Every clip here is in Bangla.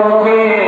Okay.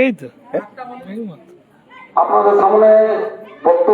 এই তো। আপনাদের সামনে বক্তব্য